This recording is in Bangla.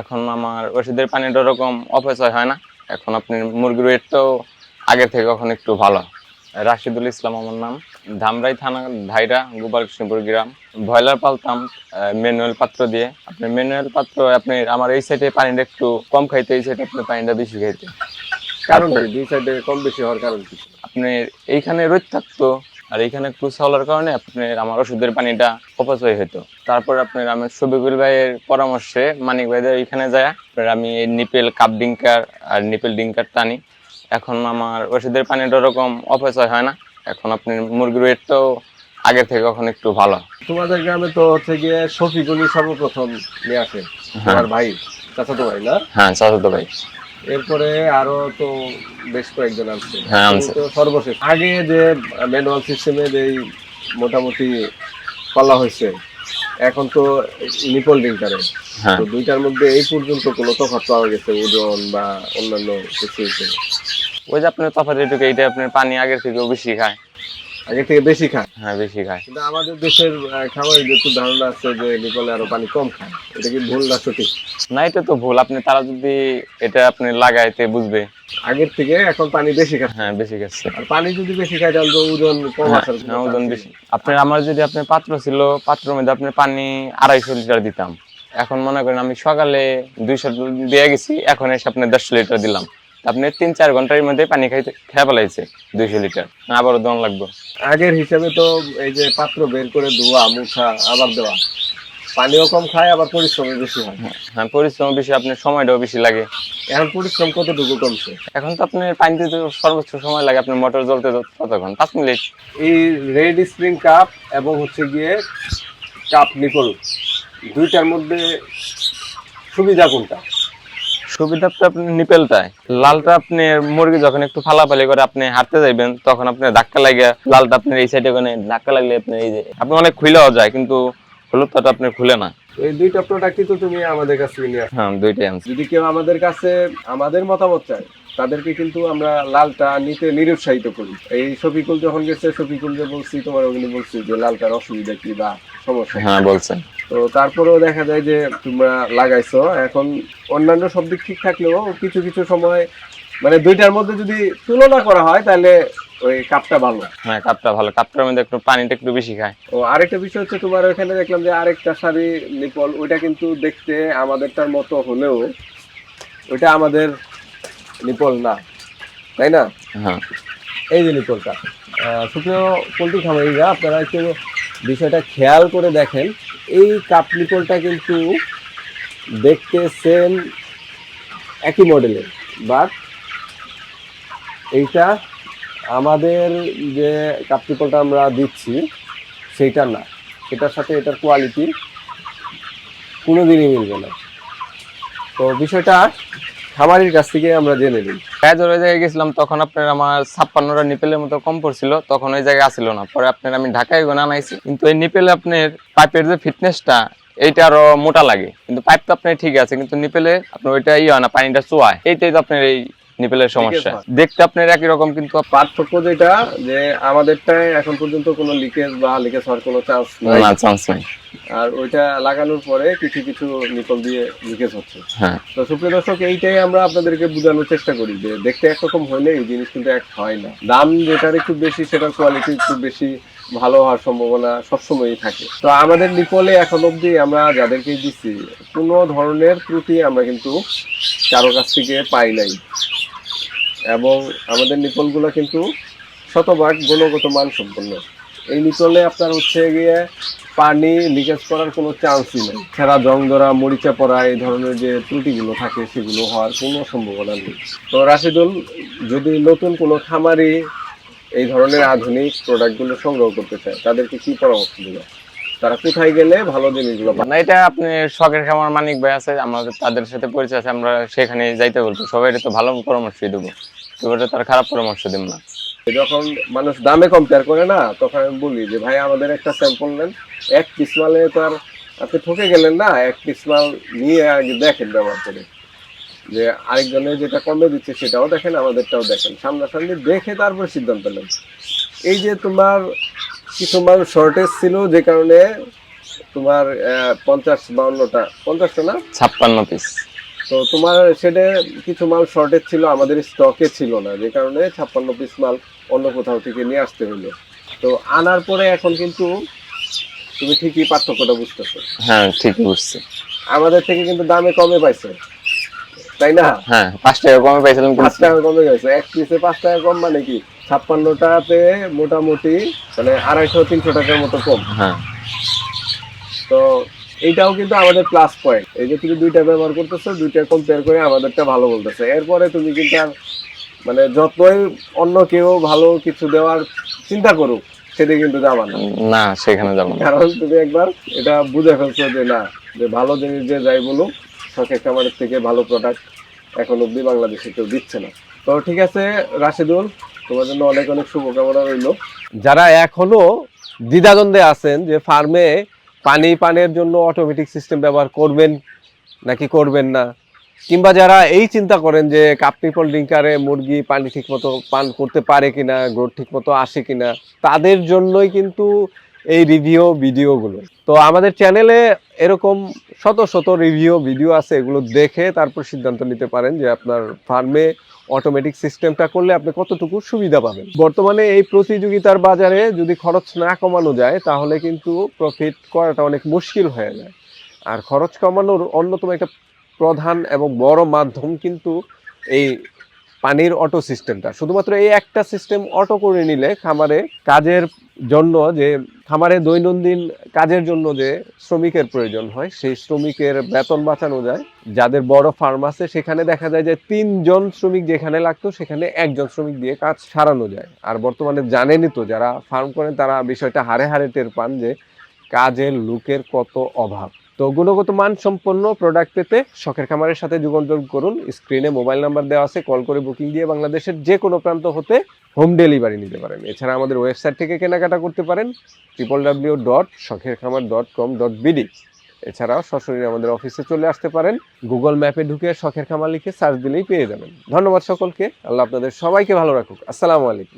এখন আমার ওষুধের পানিটা ওরকম অপচয় হয় না। এখন আপনি মুরগির ওয়েটটাও আগের থেকে এখন একটু ভালো। রাশিদুল ইসলাম আমার নাম। ধামরাই থানা ধাইরা গোপালকৃষ্ণপুর গ্রাম। ব্রয়লার পালতাম ম্যানুয়াল পাত্র দিয়ে। আপনি ম্যানুয়াল পাত্র আপনি আমার এই সাইডে পানিটা একটু কম খাইতে এই সাইডে আপনি পানিটা বেশি খাইতে। কারণ দুই সাইডে কম বেশি হওয়ার কারণ কি? আপনি এইখানে রোদ থাকতো আর এখানে একটু হওয়ার কারণে আপনার আমার ওষুধের পানিটা অপচয় হতো তারপর আপনার আমি শফিকুল ভাইয়ের পরামর্শে মানিক ভাইদের এইখানে যায়। আপনার আমি এই নিপেল কাপ ডিঙ্কার আর নিপেল ডিঙ্কার টানি এখন আমার ওষুধের পানিটা ওরকম অপচয় হয় না। এখন আপনি মুরগির ওয়েটটাও আগের থেকে এখন একটু ভালো। তোমাদের গ্রামে তো হচ্ছে গিয়ে শফিকুলই সর্বপ্রথম নিয়ে আসে। তোমার ভাই চাচাতো ভাই না? হ্যাঁ চাচাতো ভাই। এরপরে আরও তো বেশ কয়েকজন আছে হ্যাঁ। তো সর্বশেষ। আগে যে ম্যানুয়াল সিস্টেমে যে মোটামুটি কলা হয়েছে এখন তো নিপল ডিঙ্কারে হ্যাঁ। তো দুইটার মধ্যে এই পর্যন্ত কোনো তফাৎ পাওয়া গেছে ওজন বা অন্যান্য কিছু? ওই যে আপনার তফাৎ এটুকু এইটা আপনার পানি আগের থেকেও বেশি খায়। আগে থেকে বেশি খায়। হ্যাঁ বেশি খায়। কিন্তু আমাদের দেশের খাবারের একটু ধারণা আছে যে আরও পানি কম খায় এটা কি ভুল না সঠিক? না এটা তো ভুল। আপনি তারা যদি এটা আপনি লাগাইতে বুঝবে। আগের থেকে এখন পানি বেশি খায় হ্যাঁ বেশি গেছে আর পানি যদি বেশি খায় তাহলে ওজন কম হ্যাঁ, আসার হ্যাঁ, ওজন বেশি। আপনার আমার যদি আপনার পাত্র ছিল পাত্রের মধ্যে আপনি পানি আড়াইশো লিটার দিতাম। এখন মনে করেন আমি সকালে দুইশো দিয়ে গেছি এখন এসে আপনার দেড়শো লিটার দিলাম। আপনি তিন চার ঘণ্টার মধ্যে পানি খাইতে খেয়ে ফেলাইছে দুইশো লিটার। আবারও দন লাগবে। আগের হিসাবে তো এই যে পাত্র বের করে ধোয়া মুছা আবার দেওয়া পানিও কম খায় আবার পরিশ্রমও বেশি হয়। হ্যাঁ পরিশ্রম বেশি আপনার সময়টাও বেশি লাগে। এখন পরিশ্রম কতটুকু কমছে? এখন তো আপনার পানি দিতে সর্বোচ্চ সময় লাগে আপনার মোটর জ্বলতে কতক্ষণ? পাঁচ মিনিট। এই রেড স্প্রিং কাপ এবং হচ্ছে গিয়ে কাপ নিকল দুইটার মধ্যে সুবিধা কোনটা? সুবিধা তো আপনি নিপেলটায়। লালটা আপনি মুরগি যখন একটু ফালাফালি করে আপনি হাঁটতে যাইবেন তখন আপনি ধাক্কা লাগে লালটা আপনার এই সাইডে ওখানে ধাক্কা লাগলে আপনি এই যে আপনি অনেক খুলেও যায় কিন্তু হলুদটা আপনি খুলে না। এই দুইটা প্রোডাক্টই তো তুমি আমাদের কাছে নিয়ে। হ্যাঁ দুইটাই যদি কেউ আমাদের কাছে আমাদের মতামত চায় তাদেরকে কিন্তু আমরা লালটা নিতে নিরুৎসাহিত করি। এই শফিকুল যখন গেছে শফিকুল যে বলছি তোমার ওখানে বলছি যে লালটার অসুবিধা কি বা সমস্যা হ্যাঁ বলছেন তো তারপরেও দেখা যায় যে তোমরা লাগাইছো। এখন অন্যান্য সব দিক ঠিক থাকলেও কিছু কিছু সময় মানে দুইটার মধ্যে যদি তুলনা করা হয় তাহলে ওই কাপটা ভালো। হ্যাঁ কাপটা ভালো। কাপটার মধ্যে একটু পানিটা একটু বেশি খায়। ও আরেকটা বিষয় হচ্ছে তোমার ওখানে দেখলাম যে আরেকটা শাড়ি নিপল ওইটা কিন্তু দেখতে আমাদেরটার মতো হলেও ওইটা আমাদের নিপল না। তাই না? হ্যাঁ। এই যে নিপলটা। সুপ্রিয় পোলট্রি খামারিরা আপনারা একটু বিষয়টা খেয়াল করে দেখেন। এই কাপ নিপলটা কিন্তু দেখতে সেম একই মডেলের বাট এইটা আমাদের যে কাপ নিপলটা আমরা দিচ্ছি সেইটা না। এটার সাথে এটার কোয়ালিটি কোনো দিনই মিলবে না। তো বিষয়টা খামারির কাছ থেকে আমরা জেনে নিই। প্রায় ওই জায়গায় গেছিলাম তখন আপনার আমার ছাপ্পান্নটা নিপেলের মতো কম পড়ছিল তখন ওই জায়গায় আসছিল না। পরে আপনার আমি ঢাকায় গোনা আনাইছি। কিন্তু এই নিপেলে আপনার পাইপের যে ফিটনেসটা এইটা আরও মোটা লাগে। কিন্তু পাইপ তো আপনার ঠিক আছে কিন্তু নিপেলে আপনার ওইটা ই হয় না পানিটা চুয়ায়। এইটাই তো আপনার এই নিপেলের সমস্যা। দেখতে আপনার একই রকম কিন্তু পার্থক্য যেটা যে আমাদেরটায় এখন পর্যন্ত কোনো লিকেজ বা লিকেজ হওয়ার কোনো চান্স নাই। চান্স নেই। আর ওইটা লাগানোর পরে কিছু কিছু নিকল দিয়ে লিকেজ হচ্ছে। হ্যাঁ। তো সুপ্রিয় দর্শক এইটাই আমরা আপনাদেরকে বোঝানোর চেষ্টা করি যে দেখতে একরকম হলে এই জিনিস কিন্তু এক হয় না। দাম যেটার একটু বেশি সেটার কোয়ালিটি একটু বেশি ভালো হওয়ার সম্ভাবনা সবসময়ই থাকে। তো আমাদের নিপলে এখন অবধি আমরা যাদেরকে দিচ্ছি কোনো ধরনের ত্রুটি আমরা কিন্তু কারও কাছ থেকে পাই নাই। এবং আমাদের নিপলগুলো কিন্তু শতভাগ গুণগত মান সম্পন্ন এই নিপলে আপনার হচ্ছে গিয়ে পানি লিকেজ করার কোনো চান্সই নেই। ছেঁড়া জং ধরা মরিচা পড়া, এই ধরনের যে ত্রুটিগুলো থাকে সেগুলো হওয়ার কোনো সম্ভাবনা নেই। তো রাশিদুল, যদি নতুন কোনো খামারি এই ধরনের আধুনিক প্রোডাক্টগুলো সংগ্রহ করতে চায়, তাদেরকে কি পরামর্শ দেবে তারা কোথায় গেলে ভালো জিনিসগুলো না, এটা আপনি শখের খামার মানিক ভাই আছে, আমাদের, তাদের সাথে পরিচয় আছে, আমরা সেখানে যাইতে বলব। সবাই তো ভালো পরামর্শই দেবো। তার খারাপ পরামর্শ দিব না। যখন মানুষ দামে কম্পেয়ার করে না, তখন আমি বলি যে, ভাই, আমাদের একটা স্যাম্পল নেন। এক পিস মালে তো আর আপনি ঠকে গেলেন না। এক পিস মাল নিয়ে আগে দেখেন ব্যবহার করে। যে আরেকজনের যেটা কমে দিচ্ছে, সেটাও দেখেন, আমাদেরটাও দেখেন। সামনাসামনি দেখে তারপর সিদ্ধান্ত নেন। এই যে তোমার কিছু মাল শর্টেজ ছিল, যে কারণে তোমার পঞ্চাশ বাউন্নটা, পঞ্চাশটা না? ছাপ্পান্ন পিস তো তোমার সেটা কিছু মাল শর্টেজ ছিল আমাদের স্টকে ছিল না যে কারণে ছাপ্পান্ন পিস মাল অন্য কোথাও থেকে নিয়ে আসতে হলো তো আনার পরে এখন কিন্তু তুমি ঠিকই পার্থক্যটা বুঝতেছো। হ্যাঁ ঠিক বুঝছি। আমাদের থেকে কিন্তু দামে কমে পাইছে তাই না? হ্যাঁ পাঁচ টাকা কমে পাইছিলাম পাঁচ টাকা কমে গেছে এক পিসে পাঁচ টাকা কম মানে কি? ছাপ্পান্নটাতে মোটামুটি মানে আড়াইশো তিনশো টাকার মতো কম। হ্যাঁ। তো এইটাও কিন্তু আমাদের প্লাস পয়েন্ট এই যে তুমি দুইটা ব্যবহার করতেছো দুইটা কম্পেয়ার করে আমাদেরটা ভালো বলতেছে। এরপরে তুমি কিন্তু আর মানে যতই অন্য কেউ ভালো কিছু দেওয়ার চিন্তা করুক সেটা কিন্তু যাবা না। না সেখানে যাব না। কারণ তুমি একবার এটা বুঝে ফেলছো যে না যে ভালো জিনিস যে যাই বলুক শখের খামারের থেকে ভালো প্রোডাক্ট এখন অব্দি বাংলাদেশে কেউ দিচ্ছে না। তো ঠিক আছে রাশিদুল তোমার জন্য অনেক অনেক শুভকামনা রইল। যারা এখনও দ্বিধাদ্বন্দ্বে আছেন যে ফার্মে পানি পানের জন্য অটোমেটিক সিস্টেম ব্যবহার করবেন নাকি করবেন না? কিংবা যারা এই চিন্তা করেন যে কাপ পিপল ড্রিঙ্কারে মুরগি পানি ঠিকমতো পান করতে পারে কি কিনা গ্রোথ ঠিকমতো আসে কিনা, তাদের জন্যই কিন্তু এই রিভিউ ভিডিওগুলো তো আমাদের চ্যানেলে এরকম শত শত রিভিউ ভিডিও আছে, এগুলো দেখে তারপর সিদ্ধান্ত নিতে পারেন যে আপনার ফার্মে অটোমেটিক সিস্টেমটা করলে আপনি কতটুকু সুবিধা পাবেন? বর্তমানে এই প্রতিযোগিতার বাজারে যদি খরচ না কমানো যায়, তাহলে কিন্তু প্রফিট করাটা অনেক মুশকিল হয়ে যায়। আর খরচ কমানোর অন্যতম একটা প্রধান এবং বড় মাধ্যম কিন্তু এই পানির অটো সিস্টেমটা শুধুমাত্র এই একটা সিস্টেম অটো করে নিলে খামারে কাজের জন্য যে, খামারে দৈনন্দিন কাজের জন্য যে শ্রমিকের প্রয়োজন হয়, সেই শ্রমিকের বেতন বাঁচানো যায়। যাদের বড় ফার্ম আছে, সেখানে দেখা যায় যে তিনজন শ্রমিক যেখানে লাগতো, সেখানে একজন শ্রমিক দিয়ে কাজ সারানো যায়। আর বর্তমানে জানেনই তো, যারা ফার্ম করেন, তারা বিষয়টা হারে হারে টের পান যে কাজের লোকের কত অভাব। তো গুণগত মান সম্পন্ন প্রোডাক্ট পেতে শখের খামারের সাথে যোগাযোগ করুন। স্ক্রিনে মোবাইল নাম্বার দেওয়া আছে কল করে বুকিং দিয়ে বাংলাদেশের যে কোনো প্রান্ত হতে হোম ডেলিভারি নিতে পারেন। এছাড়া আমাদের ওয়েবসাইট থেকে কেনাকাটা করতে পারেন ট্রিপল ডাব্লিউ ডট শখের খামার ডট কম ডট বিডি এছাড়াও সরাসরি আমাদের অফিসে চলে আসতে পারেন গুগল ম্যাপে ঢুকে শখের খামার লিখে সার্চ দিলেই পেয়ে যাবেন। ধন্যবাদ সকলকে, আল্লাহ আপনাদের সবাইকে ভালো রাখুক। আসসালামু আলাইকুম।